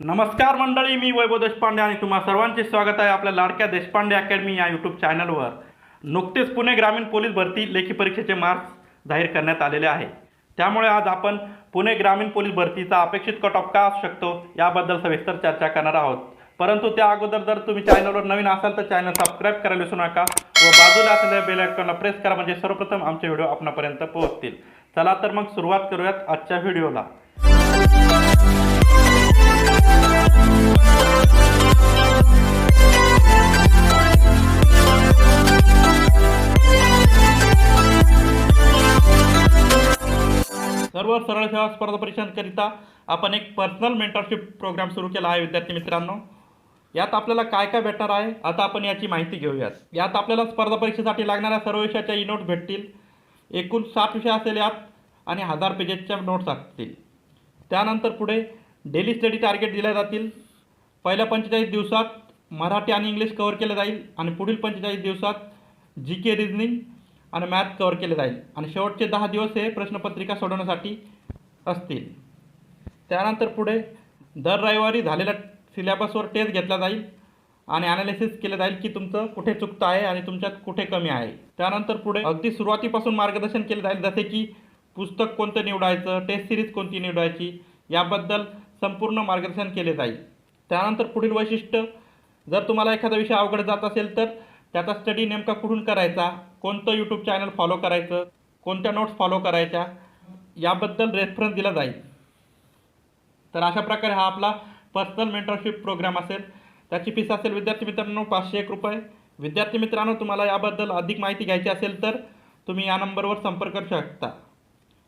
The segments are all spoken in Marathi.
नमस्कार मंडळी मी वैभव देशपांडे आणि तुम्हा सर्वांचे स्वागत आहे आपल्या लाडक्या देशपांडे अकॅडमी या यूट्यूब चॅनलवर. नुकतेच पुणे ग्रामीण पोलीस भरती लेखी परीक्षेचे मार्क्स जाहीर करण्यात आलेले आहे. त्यामुळे आज आपण पुणे ग्रामीण पोलीस भरतीचा अपेक्षित कट ऑफ का असू शकतो याबद्दल सविस्तर चर्चा करणार आहोत. परंतु त्या अगोदर जर तुम्ही चॅनलवर नवीन असाल तर चॅनल सबस्क्राईब करायला विसरू नका व बाजूला असलेल्या बेल आयकॉनला प्रेस करा म्हणजे सर्वप्रथम आमचे व्हिडिओ आपणापर्यंत पोहोचतील. चला तर मग सुरुवात करूयात आजच्या व्हिडिओला सर्व सरळ सेवा स्पर्धा परीक्षांकरिता आपण एक पर्सनल मेंटरशिप प्रोग्राम सुरू केला आहे विद्यार्थी मित्रांनो. यात आपल्याला काय काय भेटणार आहे आता आपण याची माहिती घेऊयात. यात आपल्याला स्पर्धा परीक्षेसाठी लागणाऱ्या सर्व विषयाच्या ई नोट्स भेटतील. एकूण साठ विषय असेल यात आणि हजार पेजेसच्या नोट्स असतील. त्यानंतर पुढे डेली स्टडी टार्गेट दिल्या जातील. पहिल्या पंचेचाळीस दिवसात मराठी आणि इंग्लिश कव्हर केलं जाईल आणि पुढील पंचेचाळीस दिवसात जी के रिझनिंग आणि मॅथ कवर केले जाईल. आणि शेवटचे दहा दिवस हे प्रश्नपत्रिका सोडवण्यासाठी असतील. त्यानंतर पुढे दर रविवारी झालेल्या सिलेबसवर टेस्ट घेतला जाईल आणि ॲनालिसिस केलं जाईल की तुमचं कुठे चुकतं आहे आणि तुमच्यात कुठे कमी आहे. त्यानंतर पुढे अगदी सुरुवातीपासून मार्गदर्शन केलं जाईल. जसे की पुस्तक कोणतं निवडायचं टेस्ट सिरीज कोणती निवडायची याबद्दल संपूर्ण मार्गदर्शन केले जाईल. त्यानंतर पुढील वैशिष्ट्य जर तुम्हाला एखादा विषय अवघड जात असेल तर त्याचा स्टडी नेमका कुठून करायचा कोणतं यूट्यूब चॅनल फॉलो करायचं कोणत्या नोट्स फॉलो करायच्या याबद्दल रेफरन्स दिला जाईल. तर अशा प्रकारे हा आपला पर्सनल मेंटरशिप प्रोग्राम असेल. त्याची फीस असेल विद्यार्थी मित्रांनो पाचशे एक रुपये. विद्यार्थी मित्रांनो तुम्हाला याबद्दल अधिक माहिती घ्यायची असेल तर तुम्ही या नंबरवर संपर्क करू शकता.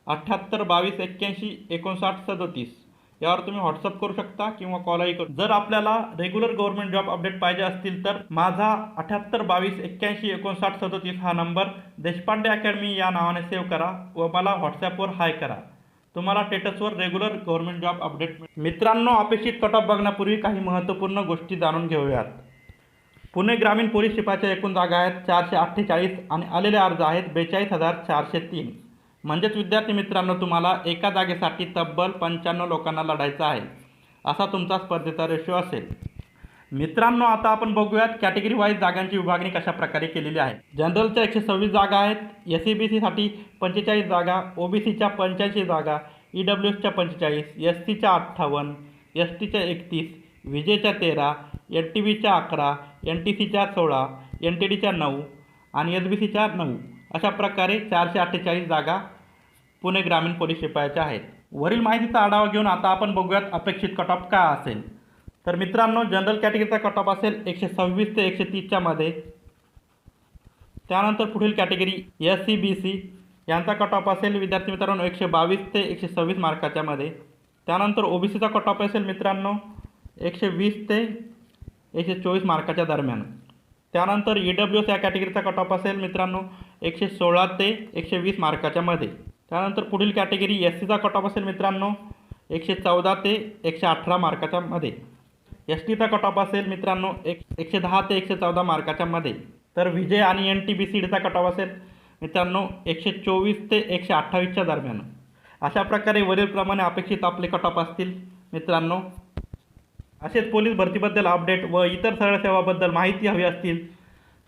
अठ्ठ्याहत्तर बावीस एक्क्याऐंशी एकोणसाठ सदोतीस. यावर तुम्ही व्हॉट्सअप करू शकता किंवा कॉलही करू. जर आपल्याला रेग्युलर गव्हर्नमेंट जॉब अपडेट पाहिजे असतील तर माझा अठ्ठ्याहत्तर बावीस एक्क्याऐंशी एकोणसाठ सदोतीस हा नंबर देशपांडे अकॅडमी या नावाने सेव्ह करा व मला व्हॉट्सॲपवर हाय करा. तुम्हाला स्टेटसवर रेग्युलर गव्हर्नमेंट जॉब अपडेट मित्रांनो अपेक्षित कट ऑफ बघण्यापूर्वी काही महत्त्वपूर्ण गोष्टी जाणून घेऊयात. पुणे ग्रामीण पोलीस शिपाच्या एकूण जागा आहेत चारशे अठ्ठेचाळीस आणि आलेले अर्ज आहेत बेचाळीस हजार चारशे तीन. म्हणजेच विद्यार्थी मित्रांनो तुम्हाला एका जागेसाठी तब्बल पंच्याण्णव लोकांना लढायचं आहे असा तुमचा स्पर्धेचा रेशो असेल. मित्रांनो आता आपण बघूयात कॅटेगरी वाईज जागांची विभागणी कशा प्रकारे केलेली आहे. जनरलच्या एकशे सव्वीस जागा आहेत एस सी बी सीसाठी पंचेचाळीस जागा ओ बी सीच्या पंच्याऐंशी जागा ई डब्ल्यू एसच्या पंचेचाळीस एस सीच्या अठ्ठावन्न एस टीच्या एकतीस विजेच्या तेरा एन टी बीच्या अकरा एन टी सीच्या सोळा एन टी डीच्या नऊ आणि एस बी सीच्या नऊ. अशा प्रकारे चारशे अठ्ठेचाळीस जागा पुणे ग्रामीण पोलीस शिपायाच्या आहेत. वरील माहितीचा आढावा घेऊन आता आपण बघूयात अपेक्षित कट ऑफ काय असेल. तर मित्रांनो जनरल कॅटेगरीचा कट ऑफ असेल एकशे सव्वीस ते एकशे तीसच्या मध्ये. त्यानंतर पुढील category S C B C यांचा कट ऑफ असेल विद्यार्थी मित्रांनो एकशे बावीस ते एकशे सव्वीस मार्काच्या मध्ये. त्यानंतर ओ बी सीचा कट ऑफ असेल मित्रांनो एकशे वीस ते एकशे चोवीस मार्काच्या दरम्यान. त्यानंतर ई डब्ल्यू एस या कॅटेगरीचा कट ऑफ असेल मित्रांनो. एकशे सोळा ते एकशे वीस मार्काच्या मध्ये. त्यानंतर पुढील कॅटेगरी एस सीचा कट ऑफ असेल मित्रांनो. एकशे चौदा ते एकशे अठरा मार्काच्या मध्ये. एस टीचा कट ऑफ असेल मित्रांनो एक एकशे दहा ते एकशे चौदा मार्काच्या मध्ये. तर विजय आणि एन टी बी सी डीचा कट ऑफ असेल मित्रांनो एकशे चोवीस ते एकशे अठ्ठावीसच्या दरम्यान. अशा प्रकारे वरीलप्रमाणे अपेक्षित आपले कट ऑफ असतील मित्रांनो. असेच पोलीस भरतीबद्दल अपडेट व इतर सरळ सेवाबद्दल माहिती हवी असतील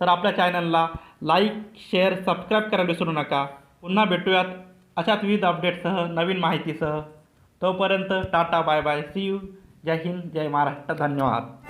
तर आपल्या चॅनलला लाईक शेअर सबस्क्राईब करायला विसरू नका. पुन्हा भेटूयात अशाच विविध अपडेटसह नवीन माहितीसह. तोपर्यंत tata bye bye see you जय हिंद जय महाराष्ट्र. धन्यवाद.